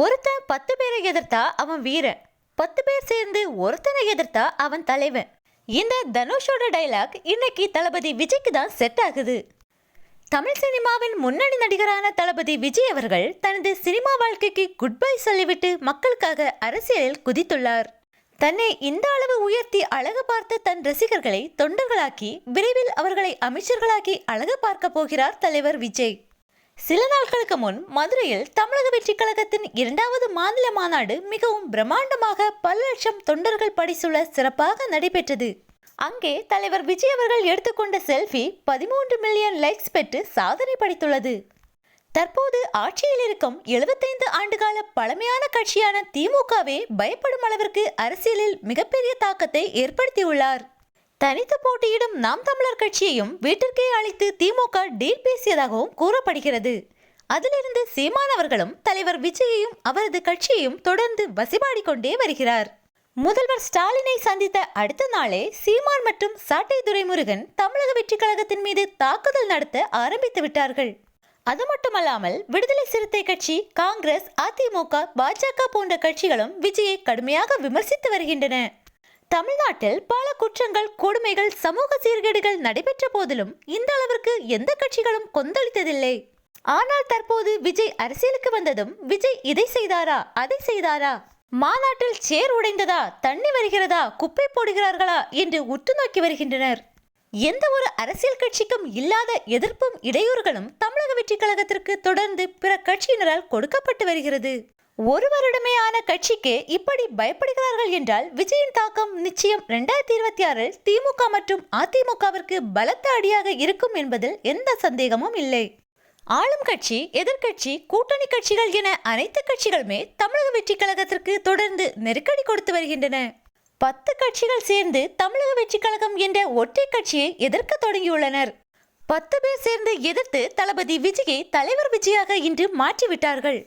ஒருத்தன் பத்து பேரை எதிர்த்தா அவன் வீரன். பத்து பேர் சேர்ந்து ஒருத்தனை எதிர்த்தா அவன் தலைவன். இந்த தனுஷோட டைலாக் இன்னைக்கு தளபதி விஜய்க்கு தான் செட் ஆகுது. தமிழ் சினிமாவின் முன்னணி நடிகரான தளபதி விஜய் அவர்கள் தனது சினிமா வாழ்க்கைக்கு குட் பை சொல்லிவிட்டு மக்களுக்காக அரசியலில் குதித்துள்ளார். தன்னை இந்த அளவு உயர்த்தி அழகு பார்த்த தன் ரசிகர்களை தொண்டர்களாக்கி விரைவில் அவர்களை அமைச்சர்களாக்கி அழகு பார்க்க போகிறார் தலைவர் விஜய். சில நாட்களுக்கு முன் மதுரையில் தமிழக வெற்றி கழகத்தின் இரண்டாவது மாநில மாநாடு மிகவும் பிரம்மாண்டமாக பல லட்சம் தொண்டர்கள் படிசூழ சிறப்பாக நடைபெற்றது. அங்கே தலைவர் விஜய் அவர்கள் எடுத்துக்கொண்ட செல்ஃபி பதிமூன்று மில்லியன் லைக்ஸ் பெற்று சாதனை படைத்துள்ளது. தற்போது ஆட்சியில் இருக்கும் எழுபத்தைந்து ஆண்டுகால பழமையான கட்சியான திமுகவே பயப்படும் அளவிற்கு அரசியலில் மிகப்பெரிய தாக்கத்தை ஏற்படுத்தியுள்ளார். தனித்து போட்டியிடும் நாம் தமிழர் கட்சியையும் வீட்டிற்கே அழைத்து திமுக டீல் பேசியதாகவும் கூறப்படுகிறது. அதிலிருந்து சீமானவர்களும் தலைவர் விஜயையும் அவரது கட்சியையும் தொடர்ந்து வசிபாடி கொண்டே வருகிறார். முதல்வர் ஸ்டாலினை சந்தித்த அடுத்த நாளே சீமான் மற்றும் சாட்டை துரைமுருகன் தமிழக வெற்றி கழகத்தின் மீது தாக்குதல் நடத்த ஆரம்பித்து விட்டார்கள். அது மட்டுமல்லாமல் விடுதலை சிறுத்தை கட்சி காங்கிரஸ் அதிமுக பாஜக போன்ற கட்சிகளும் விஜயை கடுமையாக விமர்சித்து வருகின்றன. தமிழ்நாட்டில் பல குற்றங்கள் கொடுமைகள் சமூக சீர்கேடுகள் நடைபெற்ற போதிலும் இந்த அளவிற்கு எந்த கட்சிகளும் கொந்தளித்ததில்லை. ஆனால் தற்போது விஜய் அரசியலுக்கு வந்ததும் விஜய் இதை செய்தாரா அதை செய்தாரா? மாநாட்டில் சேர் உடைந்ததா தண்ணி வருகிறதா குப்பை போடுகிறார்களா என்று உற்று நோக்கி வருகின்றனர். எந்த ஒரு அரசியல் கட்சிக்கும் இல்லாத எதிர்ப்பும் இடையூறுகளும் தமிழக வெற்றி கழகத்திற்கு தொடர்ந்து பிற கட்சியினரால் கொடுக்கப்பட்டு வருகிறது. ஒரு வருடமே ஆன கட்சிக்கு இப்படி பயப்படுகிறார்கள் என்றால் விஜயின் தாக்கம் நிச்சயம் ரெண்டாயிரத்தி இருபத்தி ஆறில் திமுக மற்றும் அதிமுகவிற்கு பலத்த அடியாக இருக்கும் என்பதில் எந்த சந்தேகமும் இல்லை. ஆளும் கட்சி எதிர்க்கட்சி கூட்டணி கட்சிகள் என அனைத்து கட்சிகளுமே தமிழக வெற்றி கழகத்திற்கு தொடர்ந்து நெருக்கடி கொடுத்து வருகின்றன. பத்து கட்சிகள் சேர்ந்து தமிழக வெற்றி கழகம் என்ற ஒற்றை கட்சியை எதிர்க்க தொடங்கியுள்ளனர். பத்து பேர் சேர்ந்து எதிர்த்து தளபதி விஜயை தலைவர் விஜயாக இன்று மாற்றிவிட்டார்கள்.